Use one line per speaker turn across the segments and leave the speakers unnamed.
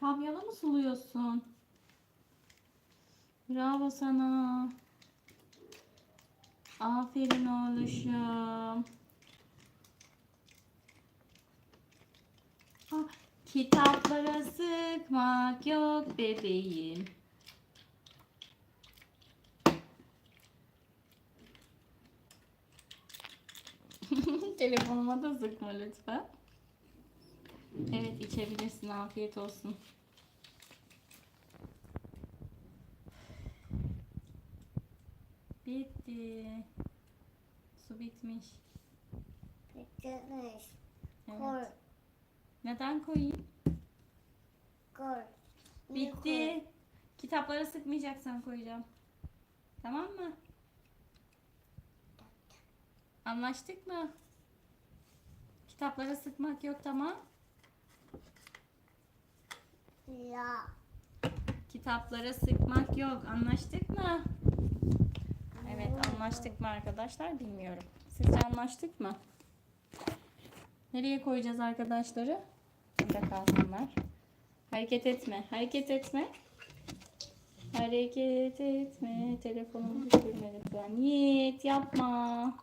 Kamyonu mu suluyorsun? Bravo sana. Aferin oğluşum. Ah, kitaplara sıkmak yok bebeğim. Telefonuma da sıkma lütfen. Evet içebilirsin. Afiyet olsun. Bitti. Su bitmiş.
Bitmiş.
Evet.
Koy.
Neden koyayım?
Koy.
Bitti. Kitaplara sıkmayacaksan koyacağım. Tamam mı? Anlaştık mı? Kitaplara sıkmak yok tamam.
Ya.
Kitaplara sıkmak yok. Anlaştık mı? Evet anlaştık mı arkadaşlar bilmiyorum. Sizce anlaştık mı? Nereye koyacağız arkadaşları? Burada kalsınlar. Hareket etme. Hareket etme. Hareket etme. Telefonumu düşürme lütfen. Yiğit yapma.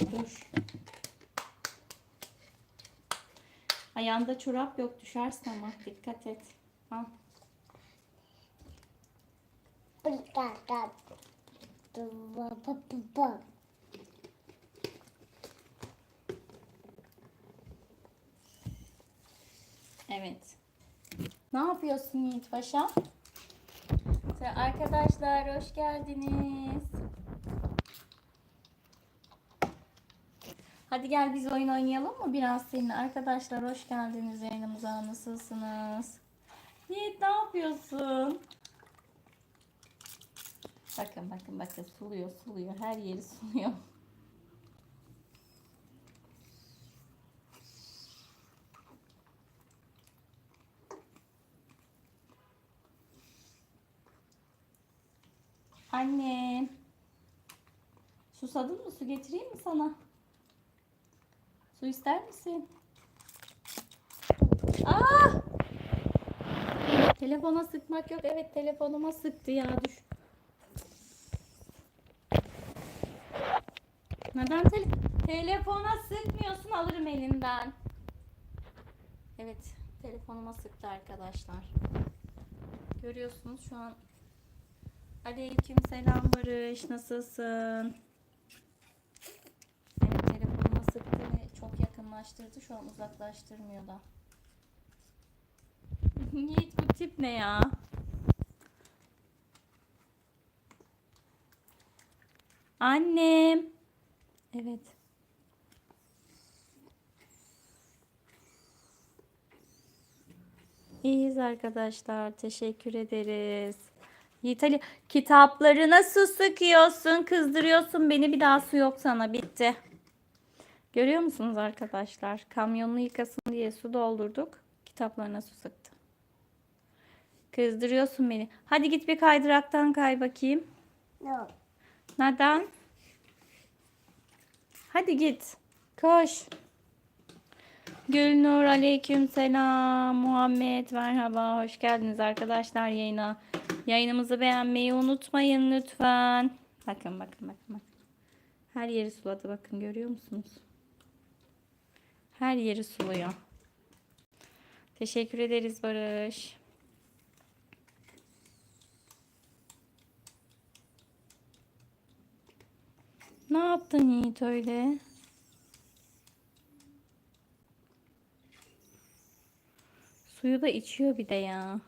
Dur. Ayağında çorap yok düşersin ama dikkat et. Al. Evet. Ne yapıyorsun Yiğit Paşa? Arkadaşlar hoş geldiniz. Hadi gel biz oyun oynayalım mı biraz seninle? Arkadaşlar hoş geldiniz yayınımıza. Nasılsınız? Yiğit ne yapıyorsun? Bakın bakın bakın suluyor suluyor. Her yeri suluyor. Annem. Susadın mı? Su getireyim mi sana? Su ister misin? Aa! Telefona sıkmak yok. Evet telefonuma sıktı ya düş. Neden tele telefona sıkmıyorsun alırım elinden. Evet telefonuma sıktı arkadaşlar. Görüyorsunuz şu an Aleyküm selam Barış. Nasılsın? Evet telefonuma sıktı ve çok yakınlaştırdı. Şu an uzaklaştırmıyor da. Yiğit bu tip ne ya? Annem. Evet. İyiyiz arkadaşlar. Teşekkür ederiz. Yiğit Ali kitapları nasıl sıkıyorsun? Kızdırıyorsun beni. Bir daha su yok sana. Bitti. Görüyor musunuz arkadaşlar? Kamyonunu yıkasın diye su doldurduk. Kitaplarına su sıktı. Kızdırıyorsun beni. Hadi git bir kaydıraktan kay bakayım.
No.
Neden? Hadi git. Koş. Gülnur aleyküm selam. Muhammed merhaba. Hoş geldiniz arkadaşlar yayına. Yayınımızı beğenmeyi unutmayın lütfen. Bakın bakın bakın. bakın. Her yeri suladı bakın görüyor musunuz? Her yeri suluyor. Teşekkür ederiz Barış. Ne yaptın Yiğit öyle? Suyu da içiyor bir de ya.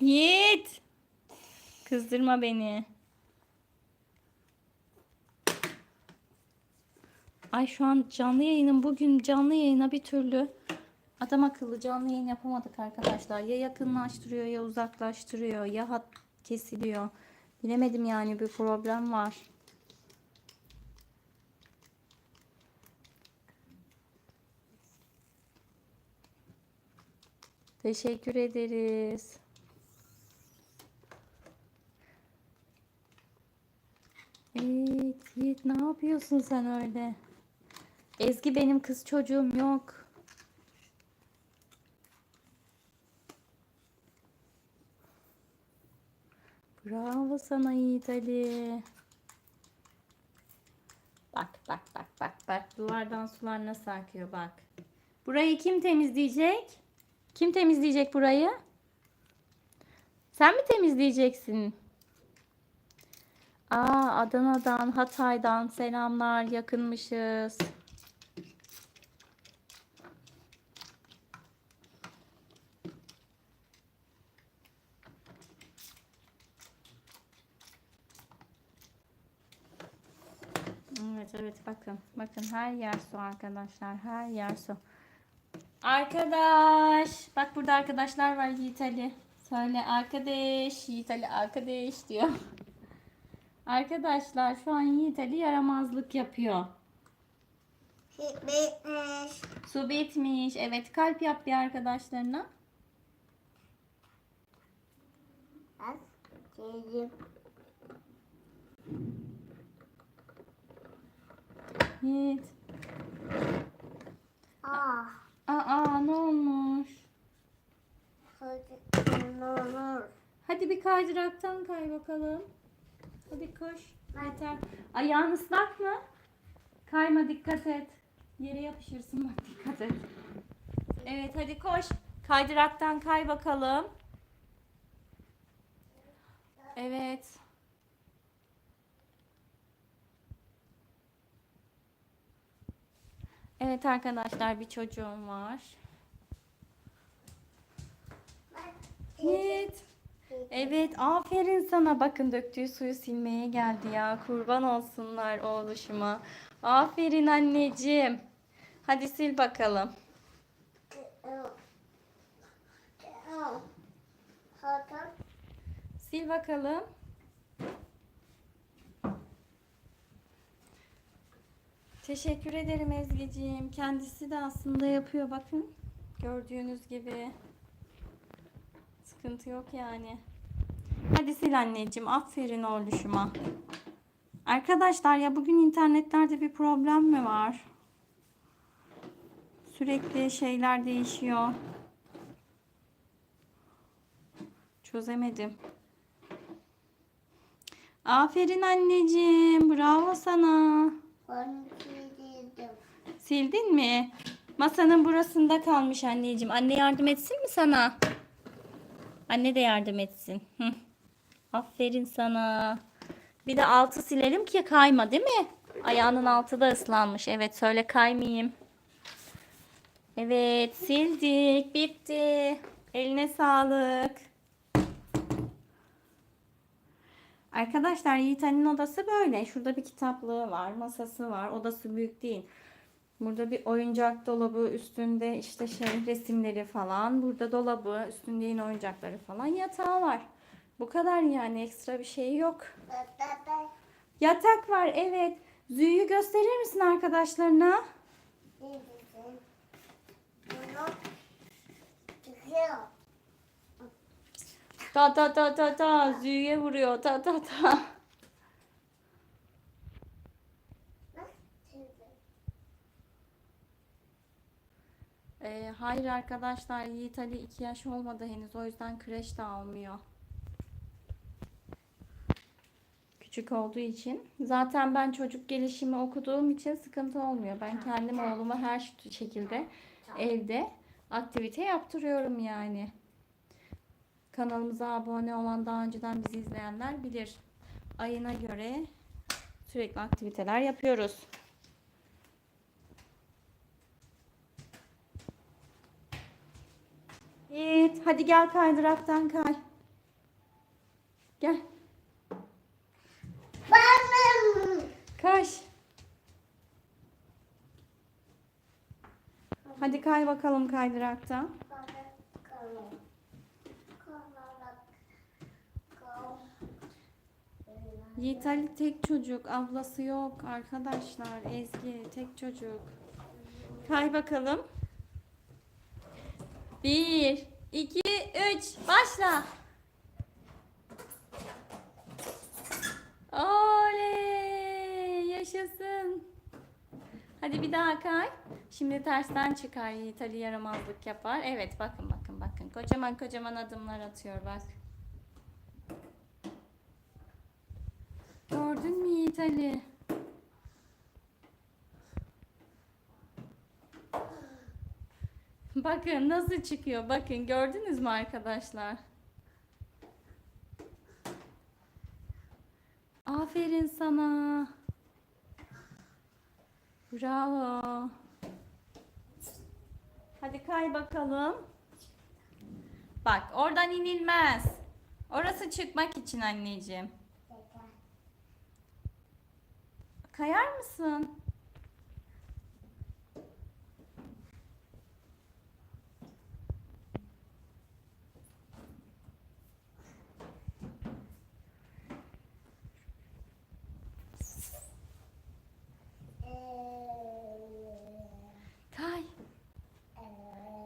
Yiğit! Kızdırma beni. Ay şu an canlı yayının bugün canlı yayına bir türlü adam akıllı canlı yayın yapamadık arkadaşlar. Ya yakınlaştırıyor ya uzaklaştırıyor ya hat kesiliyor. Bilemedim yani bir problem var. Teşekkür ederiz. Evet Yiğit ne yapıyorsun sen öyle? Ezgi benim kız çocuğum yok. Bravo sana Yiğit Ali. Bak bak bak bak bak duvardan sular nasıl akıyor bak. Burayı kim temizleyecek? Kim temizleyecek burayı? Sen mi temizleyeceksin? Aa Adana'dan, Hatay'dan selamlar. Yakınmışız. Evet evet bakın. Bakın her yer su arkadaşlar. Her yer su. Arkadaş. Bak burada arkadaşlar var Yiğit Ali. Söyle arkadaş. Yiğit Ali arkadaş diyor. Arkadaşlar şu an Yiğit Ali yaramazlık yapıyor.
Bitmiş.
Su bitmiş. Evet kalp yap bir arkadaşlarına.
Az gelip
Yiğit.
ah
Aa ne olmuş?
hadi olur.
Hadi bir kaydıraktan kay bakalım. Hadi koş. Yeter. Ayağın ıslak mı? Kayma dikkat et. Yere yapışırsın bak dikkat et. Evet hadi koş. Kaydıraktan kay bakalım. Evet. Evet arkadaşlar bir çocuğum var. Evet. Evet aferin sana. Bakın döktüğü suyu silmeye geldi ya. Kurban olsunlar oğluşuma. Aferin anneciğim. Hadi sil bakalım. Sil bakalım. Teşekkür ederim Ezgi'ciğim. Kendisi de aslında yapıyor bakın. Gördüğünüz gibi. Sıkıntı yok yani. Hadi sil anneciğim. Aferin oğluşuma. Arkadaşlar ya bugün internetlerde bir problem mi var? Sürekli şeyler değişiyor. Çözemedim. Aferin anneciğim. Bravo sana.
Sildim.
Sildin mi? Masanın burasında kalmış anneciğim. Anne yardım etsin mi sana? Anne de yardım etsin. Hı. Aferin sana. Bir de altı silelim ki kayma değil mi? Ayağının altı da ıslanmış. Evet söyle kaymayayım. Evet sildik. Bitti. Eline sağlık. Arkadaşlar Yiğit Ali'nin odası böyle. Şurada bir kitaplığı var, masası var. Odası büyük değil. Burada bir oyuncak dolabı, üstünde işte şey resimleri falan. Burada dolabı, üstünde yine oyuncakları falan. Yatağı var. Bu kadar yani ekstra bir şey yok. Yatak var evet. Züğü gösterir misin arkadaşlarına? Ta ta ta ta ta Züğü'ye vuruyor ta ta ta. Hayır arkadaşlar Yiğit Ali 2 yaş olmadı henüz o yüzden kreş de almıyor. Küçük olduğu için. Zaten ben çocuk gelişimi okuduğum için sıkıntı olmuyor. Ben kendim oğluma her şekilde evde aktivite yaptırıyorum yani. Kanalımıza abone olan daha önceden bizi izleyenler bilir. Ayına göre sürekli aktiviteler yapıyoruz. Evet, hadi gel kaydıraktan kay. Gel,
Ben
kaş. Hadi kay bakalım kaydıraktan. Yiğit Ali tek çocuk, ablası yok arkadaşlar. Ezgi tek çocuk. Kay bakalım. Bir, iki, üç, başla. Oley! Yaşasın. Hadi bir daha kay. Şimdi tersten çıkar Yiğit Ali yaramazlık yapar. Evet bakın bakın bakın. Kocaman kocaman adımlar atıyor bak. Gördün mü Yiğit Ali? Bakın nasıl çıkıyor. Bakın gördünüz mü arkadaşlar? Aferin sana. Bravo. Hadi kay bakalım. Bak oradan inilmez. Orası çıkmak için anneciğim. Kayar mısın? Kay.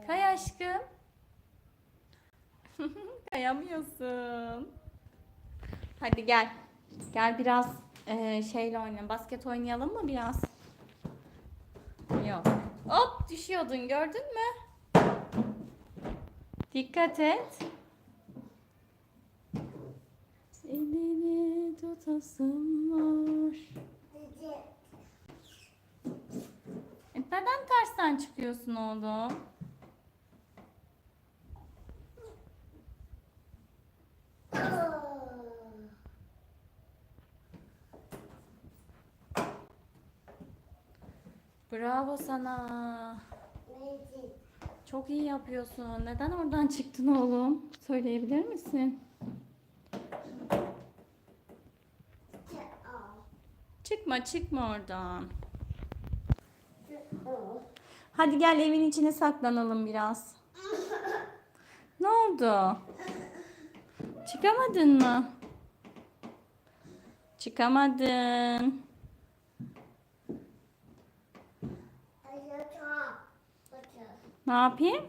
Kay aşkım. Kayamıyorsun. Hadi gel. Gel biraz eee, şeyle oynayalım. Basket oynayalım mı biraz? Yok. Hop düşüyordun gördün mü? Dikkat et. Elini tutasım var. E, Neden tersten çıkıyorsun oğlum? Bravo sana. Çok iyi yapıyorsun. Neden oradan çıktın oğlum? Söyleyebilir misin? Çıkma çıkma oradan. Hadi gel evin içine saklanalım biraz. Ne oldu? Çıkamadın mı? Çıkamadın. Ne yapayım?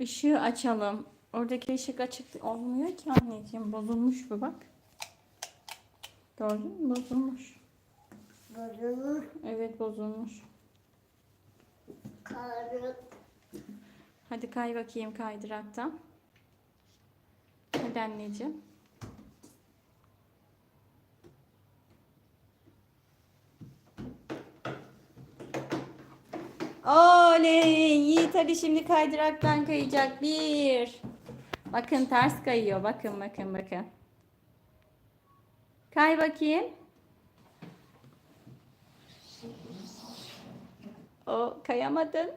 Işığı açalım. Oradaki ışık açık olmuyor ki anneciğim. Bozulmuş bu bak. Gördün mü? Bozulmuş. Evet bozulmuş. Hadi kay bakayım kaydıraktan. Hadi anneciğim. Oley! Yiğit Ali şimdi kaydıraktan kayacak. Bir. Bakın ters kayıyor. Bakın bakın bakın. Kay bakayım. O kayamadın.